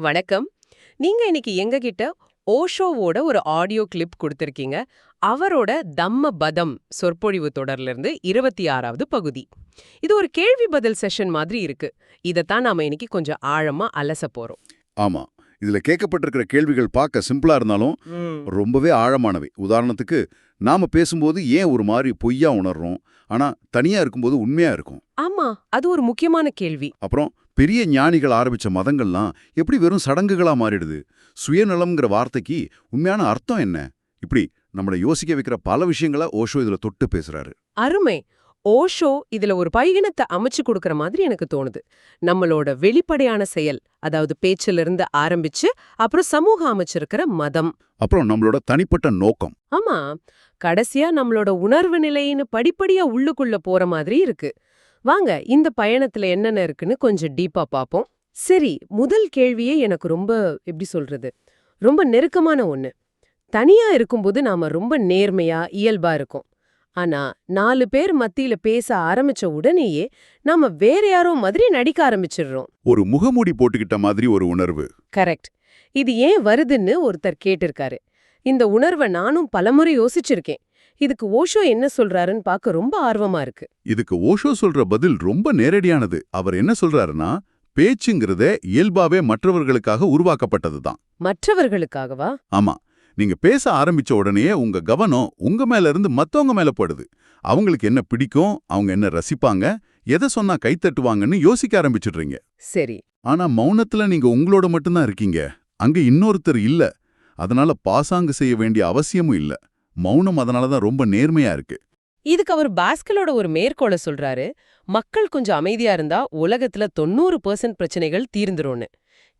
வணக்கம். நீங்க இன்னைக்கு எங்ககிட்ட ஓஷோவோட ஒரு ஆடியோ கிளிப் கொடுத்திருக்கீங்க. அவரோட தம்ம பதம் சொற்பொழிவு தொடர்ல இருந்து இருபத்தி ஆறாவது பகுதி. இது ஒரு கேள்வி பதில் செஷன் மாதிரி இருக்கு. இதைத்தான் நாம இன்னைக்கு கொஞ்சம் ஆழமா அலச போறோம். ஆமா. இதுல கேட்கப்பட்டிருக்கிற கேள்விகள் பார்க்க சிம்பிளா இருந்தாலும் ரொம்பவே ஆழமானவை. உதாரணத்துக்கு நாம பேசும்போது ஏன் ஒரு மாதிரி பொய்யா உணர்றோம்? ஆனா தனியா இருக்கும்போது உண்மையா இருக்கும். ஆமா அது ஒரு முக்கியமான கேள்வி. அப்புறம் பெரிய ஞானிகள் ஆரம்பிச்ச மதங்கள்லாம் எப்படி வெறும் சடங்குகளா மாறிடுது? சுயநலம்ங்கிற வார்த்தைக்கு உண்மையான அர்த்தம் என்ன? இப்படி நம்மளை யோசிக்க வைக்கிற பல விஷயங்களை ஓஷோ இதுல தொட்டு பேசுறாரு. அருமை. ஓஷோ இதுல ஒரு பைகணத்தை அமைச்சு கொடுக்கற மாதிரி எனக்கு தோணுது. நம்மளோட வெளிப்படையான செயல் அதாவது பேச்சிலிருந்து இருந்து ஆரம்பிச்சு அப்புறம் சமூகம் அமைச்சிருக்கிற மதம். அப்புறம் நம்மளோட தனிப்பட்ட நோக்கம். ஆமா கடைசியா நம்மளோட உணர்வு நிலைன்னு படிப்படியா உள்ளுக்குள்ள போற மாதிரி இருக்கு. வாங்க இந்த பயணத்துல என்னென்ன இருக்குன்னு கொஞ்சம் டீப்பா பாப்போம். சரி முதல் கேள்வியே எனக்கு ரொம்ப எப்படி சொல்றது ரொம்ப நெருக்கமான ஒண்ணு. தனியா இருக்கும்போது நாம ரொம்ப நேர்மையா இயல்பா இருக்கோம். ஆனா நாலு பேர் மத்தியில பேச ஆரம்பிச்ச உடனேயே நாம வேற யாரோ மாதிரி நடிக்க ஆரம்பிச்சிடுறோம். ஒரு முகமூடி போட்டுக்கிட்ட மாதிரி ஒரு உணர்வு. கரெக்ட். இது ஏன் வருதுன்னு ஒருத்தர் கேட்டிருக்காரு. இந்த உணர்வை நானும் பலமுறை யோசிச்சிருக்கேன். இதுக்கு ஓஷோ என்ன சொல்றாருன்னு பார்க்க ரொம்ப ஆர்வமா இருக்கு. இதுக்கு ஓஷோ சொல்ற பதில் ரொம்ப நேரடியானது. அவர் என்ன சொல்றாருன்னா பேச்சுங்கிறதே இயல்பாவே மற்றவர்களுக்காக உருவாக்கப்பட்டதுதான். மற்றவர்களுக்காகவா? ஆமா. நீங்க பேச ஆரம்பிச்ச உடனே உங்க கவனம் உங்க மேல இருந்து மத்தவங்க மேல படுது. அவங்களுக்கு என்ன பிடிக்கும் அவங்க என்ன ரசிப்பாங்க எதை சொன்னா கைத்தட்டுவாங்கன்னு யோசிக்க ஆரம்பிச்சிடுறீங்க. சரி. ஆனா மௌனத்துல நீங்க உங்களோட மட்டும்தான் இருக்கீங்க. அங்க இன்னொருத்தர் இல்ல. அதனால பாசாங்கு செய்ய வேண்டிய அவசியமும் இல்ல. மௌனம் அதனாலதான் ரொம்ப நேர்மையா இருக்கு. இதுக்கு அவர் பாஸ்கலோட ஒரு மேற்கோளை சொல்றாரு மக்கள் கொஞ்சம் அமைதியா இருந்தா உலகத்துல தொண்ணூறு பெர்சன்ட் பிரச்சனைகள் தீர்ந்துரும்னு.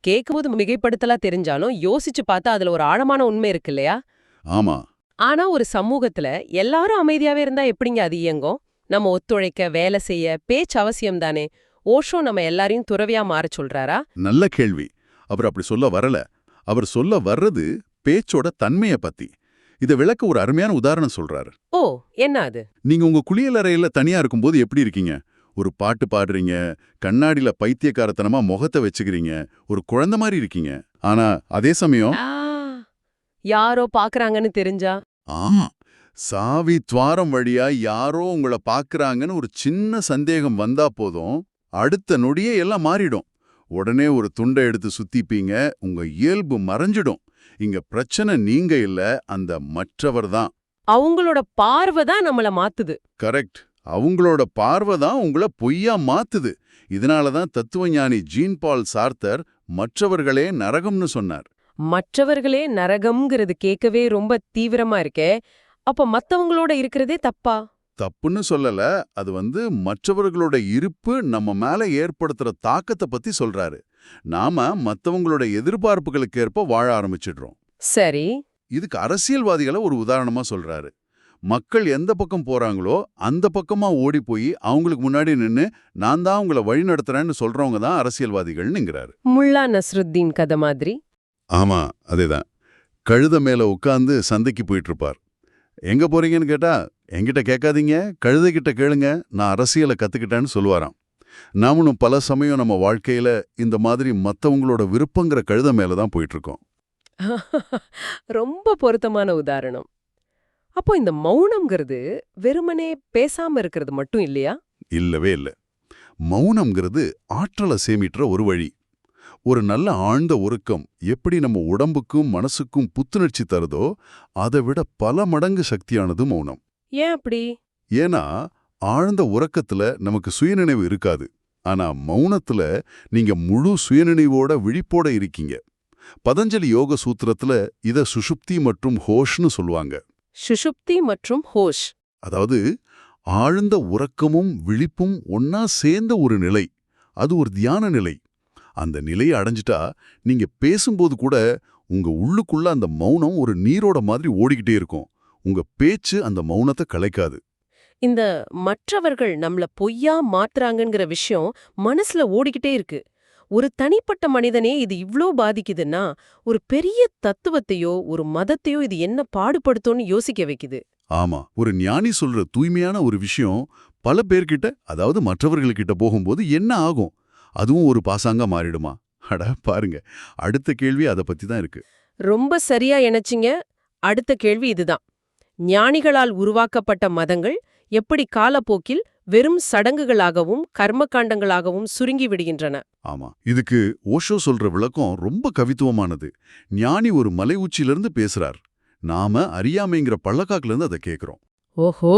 கேட்கும்போது மிகைப்படுத்தலா தெரிஞ்சாலும் யோசிச்சு பார்த்தா அதுல ஒரு ஆழமான உண்மை இருக்கு இல்லையா? ஆமா. ஆனா ஒரு சமூகத்துல எல்லாரும் அமைதியாவே இருந்தா எப்படிங்க அது இயங்கும்? நம்ம ஒத்துழைக்க வேலை செய்ய பேச்சு அவசியம் தானே? ஓஷோ நம்ம எல்லாரையும் துறவியா மாற சொல்றாரா? நல்ல கேள்வி. அவர் அப்படி சொல்ல வரல. அவர் சொல்ல வர்றது பேச்சோட தன்மைய பத்தி. இத விளக்க ஒரு அருமையான உதாரணம் சொல்றாரு. ஓ என்ன அது? நீங்க உங்க குளியலறையில தனியா இருக்கும்போது எப்படி இருக்கீங்க? ஒரு பாட்டு பாடுறீங்க கண்ணாடியில பைத்தியக்காரத்தனமா முகத்தை வச்சுக்கிறீங்க ஒரு குழந்தை மாதிரி இருக்கீங்க. ஆனா அதே சமயம் ஆ, யாரோ பாக்குறாங்கன்னு தெரிஞ்சா? ஆமா சாவி துவாரம் வழியா யாரோ உங்கள பாக்குறாங்கன்னு ஒரு சின்ன சந்தேகம் வந்தா போதும் அடுத்த நொடியே எல்லாம் மாறிடும். உடனே ஒரு துண்டை எடுத்து சுத்திப்பீங்க உங்க இயல்பு மறைஞ்சிடும். இங்க பிரச்சனை நீங்க இல்ல அந்த மற்றவர் தான். அவங்களோட பார்வை தான் நம்மள மாத்துது. கரெக்ட். அவங்களோட பார்வை தான் உங்கள பொய்யா மாத்துது. இதனால தான் தத்துவஞானி ஜீன் பால் சார்த்தர் மற்றவர்களே நரகம்னு சொன்னார். மற்றவர்களே நரகம்ங்கிறது கேட்கவே ரொம்ப தீவிரமா இருக்கே. அப்ப மத்தவங்களோட இருக்கிறதே தப்பா? தப்புன்னு சொல்லல. அது வந்து மற்றவர்களோட இருப்பு நம்ம மேல ஏற்படுத்துற தாக்கத்தை பத்தி சொல்றாரு. நாம மத்தவங்களோட எதிர்பார்ப்புகளுக்கு ஏற்ப வாழ ஆரம்பிச்சிடுறோம். சரி. இதுக்கு அரசியல்வாதிகளை ஒரு உதாரணமா சொல்றாரு. மக்கள் எந்த பக்கம் போறாங்களோ அந்த பக்கமா ஓடி போய் அவங்களுக்கு முன்னாடி நின்னு நான் தான் உங்களை வழி நடத்துறேன்னு சொல்றவங்க தான் அரசியல்வாதிகள்னுங்கிறாரு. முல்லா நஸ்ருத்தீன் கதை மாதிரி. ஆமா அதேதான். கழுத மேல உட்காந்து சந்தைக்கு போயிட்டு இருப்பார் எங்க போறீங்கன்னு கேட்டா என்கிட்ட கேட்காதீங்க கழுதைகிட்ட கேளுங்க நான் அரசியலை கத்துக்கிட்டேன்னு சொல்லுவாராம். நாமளும் பல சமயம் நம்ம வாழ்க்கையில இந்த மாதிரி மத்தவங்களோட விருப்பங்கிற கழுத மேல தான் போயிட்டு இருக்கோம் ரொம்ப பொருத்தமான உதாரணம். அப்போ இந்த மௌனம்ங்கிறது வெறுமனே பேசாம இருக்கிறது மட்டும் இல்லையா? இல்லவே இல்ல. மௌனம்ங்கிறது ஆற்றலை சேமிட்டுற ஒரு வழி. ஒரு நல்ல ஆழ்ந்த உறக்கம் எப்படி நம்ம உடம்புக்கும் மனசுக்கும் புத்துணர்ச்சி தருதோ அதை விட பல மடங்கு சக்தியானது மௌனம். ஏன் அப்படி? ஏன்னா ஆழ்ந்த உறக்கத்துல நமக்கு சுயநினைவு இருக்காது. ஆனா மௌனத்துல நீங்க முழு சுயநினைவோட விழிப்போட இருக்கீங்க. பதஞ்சலி யோக சூத்திரத்துல இத சுஷுப்தி மற்றும் ஹோஷ்னு சொல்லுவாங்க. சுஷுப்தி மற்றும் ஹோஷ். அதாவது ஆழ்ந்த உறக்கமும் விழிப்பும் ஒன்னா சேர்ந்த ஒரு நிலை. அது ஒரு தியான நிலை. அந்த நிலையை அடைஞ்சிட்டா நீங்க பேசும்போது கூட உங்க உள்ளுக்குள்ள அந்த மௌனம் ஒரு நீரோட மாதிரி ஓடிக்கிட்டே இருக்கும். உங்க பேச்சு அந்த மௌனத்தை கலைக்காது. இந்த மற்றவர்கள் நம்மள பொய்யா மாத்துறாங்கங்கிற விஷயம் மனசுல ஓடிக்கிட்டே இருக்கு. ஒரு தனிப்பட்ட மனிதனே இது இவ்ளோ பாதிக்குதுன்னா ஒரு பெரிய தத்துவத்தையோ ஒரு மதத்தையோ இது என்ன பாடுபடுத்தும்னு யோசிக்க வைக்குது. ஆமா ஒரு ஞானி சொல்ற தூய்மையான ஒரு விஷயம் பல பேர்கிட்ட அதாவது மற்றவர்கள்கிட்ட போகும்போது என்ன ஆகும்? அதுவும் ஒரு பாசாங்கா மாறிடுமா? அட பாருங்க அடுத்த கேள்வி அதை பத்தி தான் இருக்கு. ரொம்ப சரியா இணைச்சிங்க. அடுத்த கேள்வி இதுதான். ஞானிகளால் உருவாக்கப்பட்ட மதங்கள் எப்படி காலப்போக்கில் வெறும் சடங்குகளாகவும் கர்மகாண்டங்களாகவும் சுருங்கி விடுகின்றன. ஆமா இதுக்கு ஓஷோ சொல்ற விளக்கம் ரொம்ப கவித்துவமானது. ஞானி ஒரு மலை உச்சியிலிருந்து பேசுறார். நாம அறியாமைங்கிற பள்ளக்காக்குல இருந்து அதை கேக்குறோம். ஓஹோ!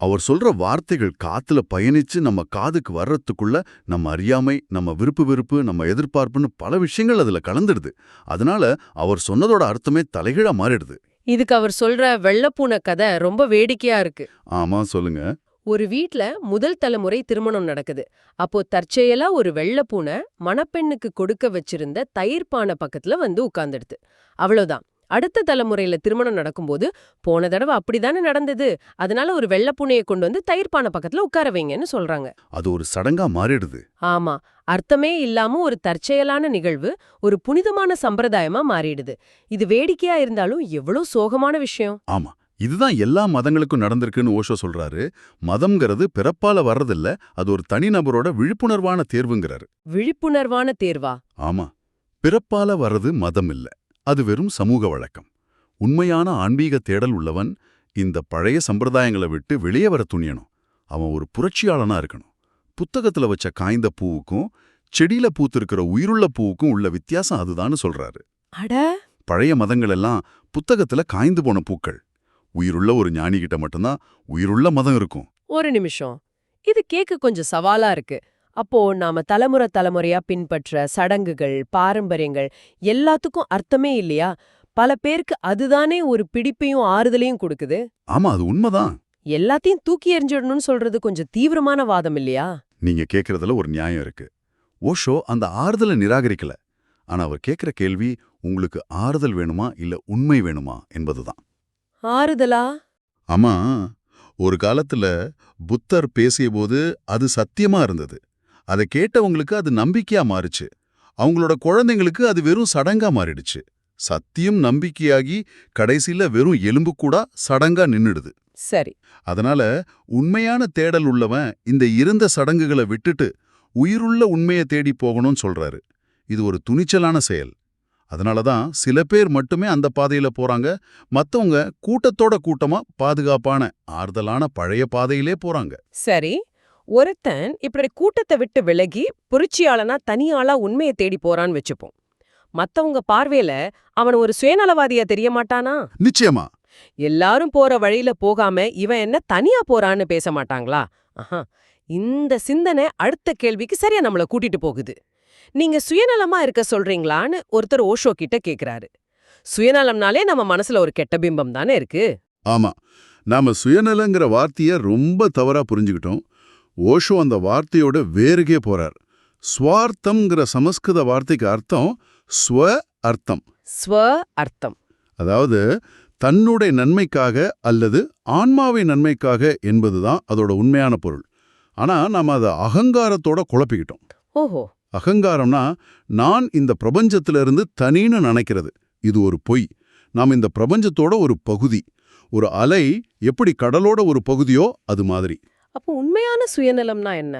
அவர் சொல்ற வார்த்தைகள் காத்துல பயணிச்சு நம்ம காதுக்கு வர்றதுக்குள்ள நம்ம அறியாமை நம்ம விருப்பு வெறுப்பு நம்ம எதிர்பார்ப்புன்னு பல விஷயங்கள் அதுல கலந்துடுது. அதனால அவர் சொன்னதோட அர்த்தமே தலைகீழா மாறிடுது. இதுக்கு அவர் சொல்ற வெள்ளப்பூனை கதை ரொம்ப வேடிக்கையா இருக்கு. ஆமா சொல்லுங்க. ஒரு வீட்ல முதல் தலைமுறை திருமணம் நடக்குது. அப்போ தற்செயலா ஒரு வெள்ளப்பூனை மணப்பெண்ணுக்கு கொடுக்க வச்சிருந்த தயிர் பானை பக்கத்துல வந்து உட்கார்ந்துடுது. அவ்வளவுதான். அடுத்த தலைமுறையில திருமணம் நடக்கும்போது போன தடவை அப்படிதானே நடந்தது. அதனால ஒரு வெள்ளப்பூனையை கொண்டு வந்து தயிர் பானை பக்கத்துல உட்கார வைங்கன்னு சொல்றாங்க. அது ஒரு சடங்கா மாறிடுது. ஆமா. அர்த்தமே இல்லாம ஒரு தற்செயலான நிகழ்வு ஒரு புனிதமான சம்பிரதாயமா மாறிடுது. இது வேடிக்கையா இருந்தாலும் எவ்வளவு சோகமான விஷயம். ஆமா. இதுதான் எல்லா மதங்களுக்கும் நடந்திருக்குன்னு ஓஷோ சொல்றாரு. மதம்ங்கிறது பிறப்பால வர்றதில்ல அது ஒரு தனிநபரோட விழிப்புணர்வான தேர்வுங்கிறாரு. விழிப்புணர்வான தேர்வா? ஆமா. பிறப்பால வர்றது மதம் இல்ல. அது வெறும் சமூக வழக்கம். உண்மையான ஆன்மீக தேடல் உள்ளவன் இந்த பழைய சம்பிரதாயங்களை விட்டு வெளியே வர துணியணும். அவன் ஒரு புரட்சியாளனா இருக்கணும். புத்தகத்துல வச்ச காய்ந்த பூவுக்கும் செடியில பூத்திருக்கிற உயிருள்ள பூவுக்கும் உள்ள வித்தியாசம் அதுதான்னு சொல்றாரு. அட! பழைய மதங்கள் எல்லாம் புத்தகத்துல காய்ந்து போன பூக்கள். உயிருள்ள ஒரு ஞானிகிட்ட மட்டும்தான் உயிருள்ள மதம் இருக்கும். ஒரு நிமிஷம். இது கேட்க கொஞ்சம் சவாலா இருக்கு. அப்போ நாம தலைமுறை தலைமுறையா பின்பற்ற சடங்குகள் பாரம்பரியங்கள் எல்லாத்துக்கும் அர்த்தமே இல்லையா? பல பேருக்கு அதுதானே ஒரு பிடிப்பையும் ஆறுதலையும் கொடுக்குது. ஆமா அது உண்மைதான். எல்லாத்தையும் தூக்கி எறிஞ்சிடணும்னு சொல்றது கொஞ்சம் தீவிரமான வாதம் இல்லையா? நீங்க கேக்குறதுல ஒரு நியாயம் இருக்கு. ஓஷோ அந்த ஆறுதலை நிராகரிக்கல. ஆனா அவர் கேக்குற கேள்வி உங்களுக்கு ஆறுதல் வேணுமா இல்ல உண்மை வேணுமா என்பதுதான். ஆறுதலா? ஆமா ஒரு காலத்துல புத்தர் பேசியபோது அது சத்தியமா இருந்தது. அதை கேட்டவங்களுக்கு அது நம்பிக்கையா மாறுச்சு. அவங்களோட குழந்தைங்களுக்கு அது வெறும் சடங்கா மாறிடுச்சு. சத்தியம் நம்பிக்கையாகி கடைசியில வெறும் எலும்பு கூட சடங்கா நின்னுடுது. சரி. அதனால உண்மையான தேடல் உள்ளவன் இந்த இருந்த சடங்குகளை விட்டுட்டு உயிருள்ள உண்மையை தேடி போகணும்னு சொல்றாரு. இது ஒரு துணிச்சலான செயல். அதனால தான் சில பேர் மட்டுமே அந்த பாதையில போறாங்க. மத்தவங்க கூட்டத்தோட கூட்டமா பாதுகாப்பான ஆறுதலான பழைய பாதையிலே போறாங்க. சரி. ஒருத்தன் இப்படி கூட்டத்தை விட்டு விலகி புரட்சியாளனா தனியாளா உண்மையை தேடி போறான்னு வச்சுப்போம். மத்தவங்க பார்வையில அவன் ஒரு சுயநலவாதியா தெரிய மாட்டானா? நிச்சயமா. எல்லாரும் போற வழியில போகாம இவன் என்ன தனியா போறான்னு பேச மாட்டாங்களா? ஆஹா. இந்த சிந்தனை அடுத்த கேள்விக்கு சரியா நம்மள கூட்டிட்டு போகுது. நீங்க சுயநலமா இருக்க சொல்றீங்களான்னு ஒருத்தர் ஓஷோ கிட்ட கேக்குறாரு. சுயநலம்னாலே நம்ம மனசுல ஒரு கெட்ட பிம்பம் தானே இருக்கு? ஆமா. நாம சுயநலங்கிற வார்த்தைய ரொம்ப தவறா புரிஞ்சுக்கிட்டோம். ஓஷோ அந்த வார்த்தையோட வேறுகே போறார். ஸ்வார்த்தம்ங்கிற சமஸ்கிருத வார்த்தைக்கு அர்த்தம் ஸ்வ அர்த்தம். ஸ்வ அர்த்தம். அதாவது தன்னுடைய நன்மைக்காக அல்லது ஆன்மாவின் நன்மைக்காக என்பதுதான் அதோட உண்மையான பொருள். ஆனா நாம அதை அகங்காரத்தோட குழப்பிக்கிட்டோம். ஓஹோ. அகங்காரம்னா நான் இந்த பிரபஞ்சத்திலிருந்து தனின்னு நினைக்கிறது. இது ஒரு பொய். நாம் இந்த பிரபஞ்சத்தோட ஒரு பகுதி. ஒரு அலை எப்படி கடலோட ஒரு பகுதியோ அது மாதிரி. அப்போ உண்மையான சுயநலம்னா என்ன?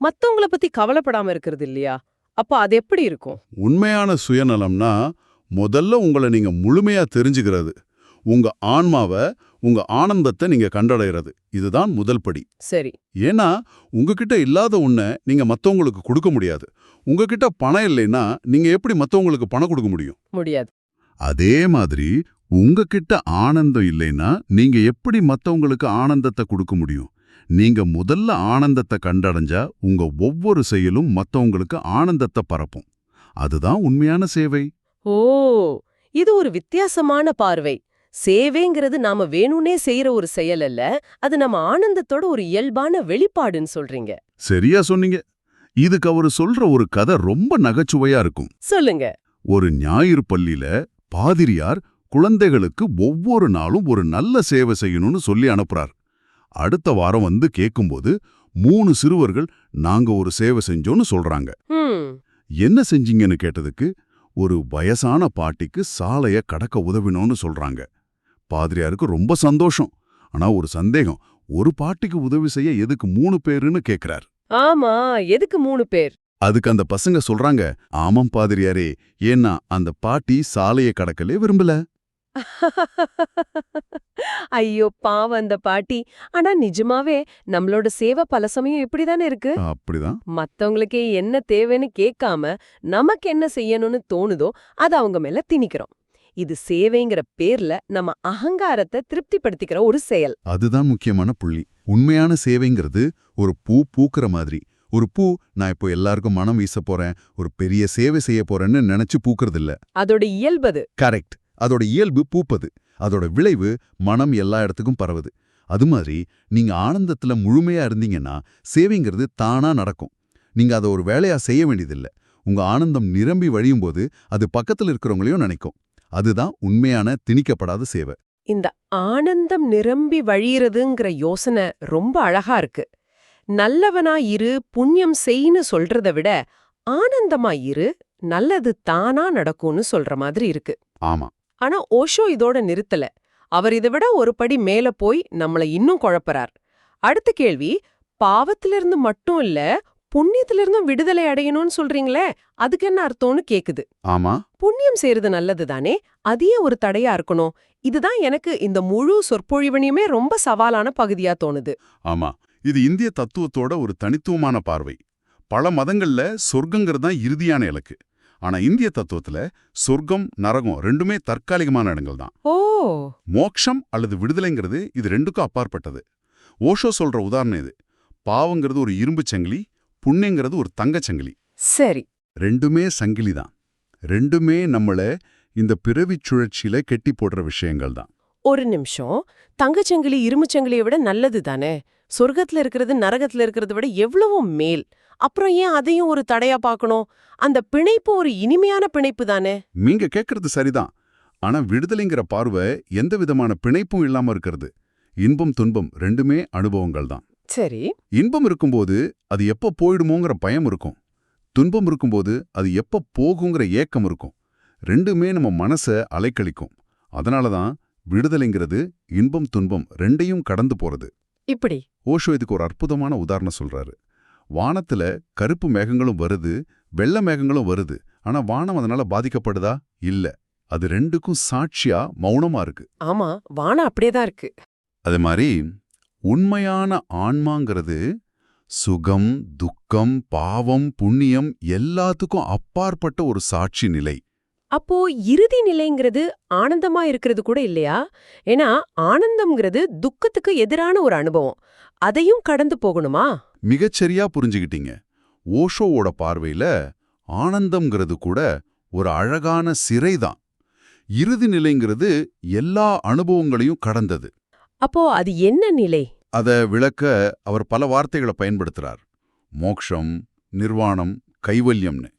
மத்தவங்கள பத்தி கவலைப்படாம இருக்கிறது இல்லையா? அப்ப அது எப்படி இருக்கும்? உண்மையான சுயநலம்னா முதல்ல உங்களை நீங்க முழுமையா தெரிஞ்சுக்கிறது. உங்க ஆன்மாவை உங்க ஆனந்தத்தை நீங்க கண்டடைறது இதுதான் முதல் படி. சரி. ஏன்னா உங்ககிட்ட இல்லாத ஒன்றை நீங்க மத்தவங்களுக்கு கொடுக்க முடியாது. உங்ககிட்ட பணம் இல்லைன்னா நீங்க எப்படி மத்தவங்களுக்கு பணம் கொடுக்க முடியும்? முடியாது. அதே மாதிரி உங்ககிட்ட ஆனந்தம் இல்லைன்னா நீங்க எப்படி மத்தவங்களுக்கு ஆனந்தத்தை கொடுக்க முடியும்? நீங்க முதல்ல ஆனந்தத்தை கண்டடைஞ்சா உங்க ஒவ்வொரு செயலும் மத்தவங்களுக்கு ஆனந்தத்தை பரப்பும். அதுதான் உண்மையான சேவை. ஓ இது ஒரு வித்தியாசமான பார்வை. சேவைங்கிறது நாம வேணும்னே செய்யற ஒரு செயல் அல்ல அது நம்ம ஆனந்தத்தோட ஒரு இயல்பான வெளிப்பாடுன்னு சொல்றீங்க. சரியா சொன்னீங்க. இதுக்கு அவரு சொல்ற ஒரு கதை ரொம்ப நகைச்சுவையா இருக்கும். சொல்லுங்க. ஒரு ஞாயிறு பள்ளியில பாதிரியார் குழந்தைகளுக்கு ஒவ்வொரு நாளும் ஒரு நல்ல சேவை செய்யணும்னு சொல்லி அனுப்புறார். அடுத்த வாரம் வந்து கேட்கும்போது மூணு சிறுவர்கள் நாங்க ஒரு சேவை செஞ்சோன்னு சொல்றாங்க. என்ன செஞ்சீங்கன்னு கேட்டதுக்கு ஒரு வயசான பாட்டிக்கு சாலைய கடக்க உதவினோன்னு சொல்றாங்க. பாதிரியாருக்கு ரொம்ப சந்தோஷம். ஆனா ஒரு சந்தேகம் ஒரு பாட்டிக்கு உதவி செய்ய எதுக்கு மூணு பேருன்னு கேக்குறார். ஆமா எதுக்கு மூணு பேர்? அதுக்கு அந்த பசங்க சொல்றாங்க ஆமாம் பாதிரியாரே ஏன்னா அந்த பாட்டி சாலையை கடக்கலே விரும்பல. ஐயோ பாவம் அந்த பாட்டி. ஆனா நிஜமாவே நம்மளோட சேவை பல சமயம் இப்படிதானே இருக்கு? அப்படிதான். மத்தவங்களுக்கே என்ன தேவைன்னு கேட்காம நமக்கு என்ன செய்யணும்னு தோணுதோ அத அவங்க மேல திணிக்கிறோம். இது சேவைங்கிற பேர்ல நம்ம அகங்காரத்தை திருப்திப்படுத்திக்கிற ஒரு செயல். அதுதான் முக்கியமான புள்ளி. உண்மையான சேவைங்கிறது ஒரு பூ பூக்குற மாதிரி. ஒரு பூ நான் இப்போ எல்லாருக்கும் மனம் வீச போறேன் ஒரு பெரிய சேவை செய்ய போறேன்னு நினைச்சு பூக்கறது இல்ல அதோட இயல்பது கரெக்ட். அதோட இயல்பு பூப்பது. அதோட விளைவு மனம் எல்லா இடத்துக்கும் பரவுது. அது மாதிரி நீங்க ஆனந்தத்துல முழுமையா இருந்தீங்கன்னா சேவைங்கிறது தானா நடக்கும். நீங்க அதை ஒரு வேலையா செய்ய வேண்டியதில்ல. உங்க ஆனந்தம் நிரம்பி வழியும் போது அது பக்கத்துல இருக்கிறவங்களையும் நினைக்கும். அதுதான் உண்மையான திணிக்கப்படாத சேவை. இந்த ஆனந்தம் நிரம்பி வழியறதுங்கிற யோசனை ரொம்ப அழகா இருக்கு. நல்லவனா இரு புண்ணியம் செய்ன்னு சொல்றத விட ஆனந்தமா இரு நல்லது தானா நடக்கும்னு சொல்ற மாதிரி இருக்கு. ஆமா. ஆனா ஓஷோ இதோட நிறுத்தல. அவர் இதை விட ஒரு படி மேல போய் நம்மள இன்னும் குழப்பறார். அடுத்த கேள்வி பாவத்திலிருந்து மட்டும் இல்ல புண்ணியத்திலிருந்தும் விடுதலை அடையணும்னு சொல்றீங்களே அதுக்கு என்ன அர்த்தம்னு கேக்குது. ஆமா. புண்ணியம் செய்யறது நல்லது தானே அதையே ஒரு தடையா இருக்கணும். இதுதான் எனக்கு இந்த முழு சொற்பொழிவனையுமே ரொம்ப சவாலான பகுதியா தோணுது. ஆமா. இது இந்திய தத்துவத்தோட ஒரு தனித்துவமான பார்வை. பல மதங்கள்ல சொர்க்கங்கிறது தான் இறுதியான இலக்கு. ஆனா இந்திய தத்துவத்துல சொர்க்கம் நரகம் ரெண்டுமே தற்காலிகமான இடங்கள் தான் ஓ! மோக்ஷம் அல்லது விடுதலைங்கிறது இது ரெண்டுக்கும் அப்பாற்பட்டது. ஓஷோ சொல்ற உதாரணம் இது. பாவங்கிறது ஒரு இரும்பு சங்கிலி புண்ணியங்கிறது ஒரு தங்கச் சங்கிலி. சரி. ரெண்டுமே சங்கிலி தான் ரெண்டுமே நம்மள இந்த பிறவிச் சுழற்சியில கெட்டி போடுற விஷயங்கள் தான் ஒரு நிமிஷம். தங்கச்சங்கிலி இரும்புச்சங்கிலியை விட நல்லது தானே சொர்க்கத்துல இருக்கிறது நரகத்துல இருக்கிறத விட எவ்வளவோ மேல். அப்புறம் ஏன் அதையும் ஒரு தடையா பார்க்கணும்? அந்த பிணைப்பு ஒரு இனிமையான பிணைப்பு தானே? நீங்க கேட்கறது சரிதான். ஆனா விடுதலைங்கிற பார்வை எந்த விதமான பிணைப்பும் இல்லாம இருக்கிறது. இன்பம் துன்பம் ரெண்டுமே அனுபவங்கள் தான். சரி. இன்பம் இருக்கும்போது அது எப்போ போயிடுமோங்கிற பயம் இருக்கும். துன்பம் இருக்கும்போது அது எப்போ போகுங்கிற ஏக்கம் இருக்கும். ரெண்டுமே நம்ம மனசை அலைக்கழிக்கும். அதனால தான் விடுதலைங்கிறது இன்பம் துன்பம் ரெண்டையும் கடந்து போறது. இப்படி. ஓஷோ இதுக்கு ஒரு அற்புதமான உதாரணம் சொல்றாரு. வானத்துல கருப்பு மேகங்களும் வருது வெள்ளை மேகங்களும் வருது. ஆனா வானம் அதனால பாதிக்கப்படுதா? இல்ல. அது ரெண்டுக்கும் சாட்சியா மௌனமா இருக்கு. ஆமா வானம் அப்படியேதான் இருக்கு. அதே மாதிரி உண்மையான ஆன்மாங்கிறது சுகம் துக்கம் பாவம் புண்ணியம் எல்லாத்துக்கும் அப்பாற்பட்ட ஒரு சாட்சி நிலை. அப்போ இறுதி நிலைங்கிறது ஆனந்தமா இருக்கிறது கூட இல்லையா? ஏன்னா ஆனந்தம்ங்கிறது துக்கத்துக்கு எதிரான ஒரு அனுபவம். அதையும் கடந்து போகணுமா? மிகச்சரியா புரிஞ்சுக்கிட்டீங்க. ஓஷோவோட பார்வையில ஆனந்தம்ங்கிறது கூட ஒரு அழகான சிறைதான். இறுதி நிலைங்கிறது எல்லா அனுபவங்களையும் கடந்தது. அப்போ அது என்ன நிலை? அத விளக்க அவர் பல வார்த்தைகளை பயன்படுத்துறார். மோக்ஷம் நிர்வாணம் கைவல்யம்னு.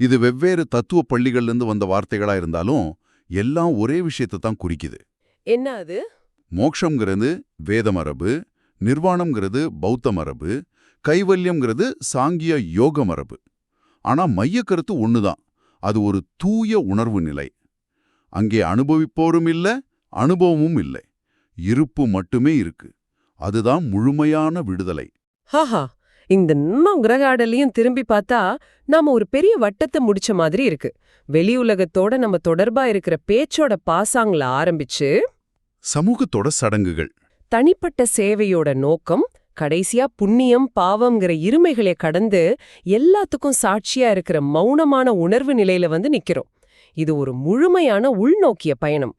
இது வெவ்வேறு தத்துவ பள்ளிகள்லேருந்து வந்த வார்த்தைகளா இருந்தாலும் எல்லாம் ஒரே விஷயத்தை தான் குறிக்குது. என்ன அது? மோக்ஷங்கிறது வேத மரபு நிர்வாணம்ங்கிறது பௌத்த மரபு கைவல்யம்ங்கிறது சாங்கிய யோக மரபு ஆனா மையக்கருத்து ஒண்ணுதான் அது ஒரு தூய உணர்வு நிலை. அங்கே அனுபவிப்போரும் இல்ல அனுபவமும் இல்லை. இருப்பு மட்டுமே இருக்கு. அதுதான் முழுமையான விடுதலை. ஹாஹா! இந்த இன்னும் கிரகாடலையும் திரும்பி பார்த்தா நாம ஒரு பெரிய வட்டத்தை முடிச்ச மாதிரி இருக்கு. வெளி உலகத்தோட நம்ம தொடர்பா இருக்கிற பேச்சோட பாசாங்கள ஆரம்பிச்சு சமூகத்தோட சடங்குகள். தனிப்பட்ட சேவையோட நோக்கம் கடைசியா புண்ணியம் பாவம்ங்கிற இருமைகளை கடந்து எல்லாத்துக்கும் சாட்சியா இருக்கிற மௌனமான உணர்வு நிலையில வந்து நிக்கிறோம். இது ஒரு முழுமையான உள்நோக்கிய பயணம்.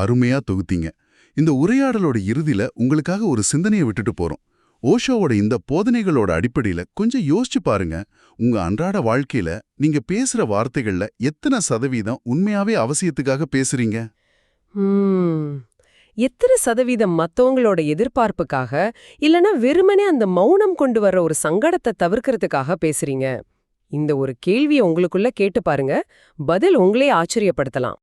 அருமையா தொகுத்தீங்க. இந்த உரையாடலோட இறுதியில உங்களுக்காக ஒரு சிந்தனையை விட்டுட்டு போறோம். ஓஷோவோட இந்த போதனைகளோட அடிப்படையில கொஞ்சம் யோசிச்சு பாருங்க. உங்க அன்றாட வாழ்க்கையில நீங்க பேசுற வார்த்தைகள்ல எத்தனை சதவீதம் உண்மையாவே அவசியத்துக்காக பேசுறீங்க? எத்தனை சதவீதம் மத்தவங்களோட எதிர்பார்ப்புக்காக இல்லனா வெறுமனே அந்த மௌனம் கொண்டு வர்ற ஒரு சங்கடத்தை தவிர்க்கறதுக்காக பேசுறீங்க? இந்த ஒரு கேள்வியை உங்களுக்குள்ள கேட்டு பாருங்க. பதில் உங்களே ஆச்சரியப்படுத்தலாம்.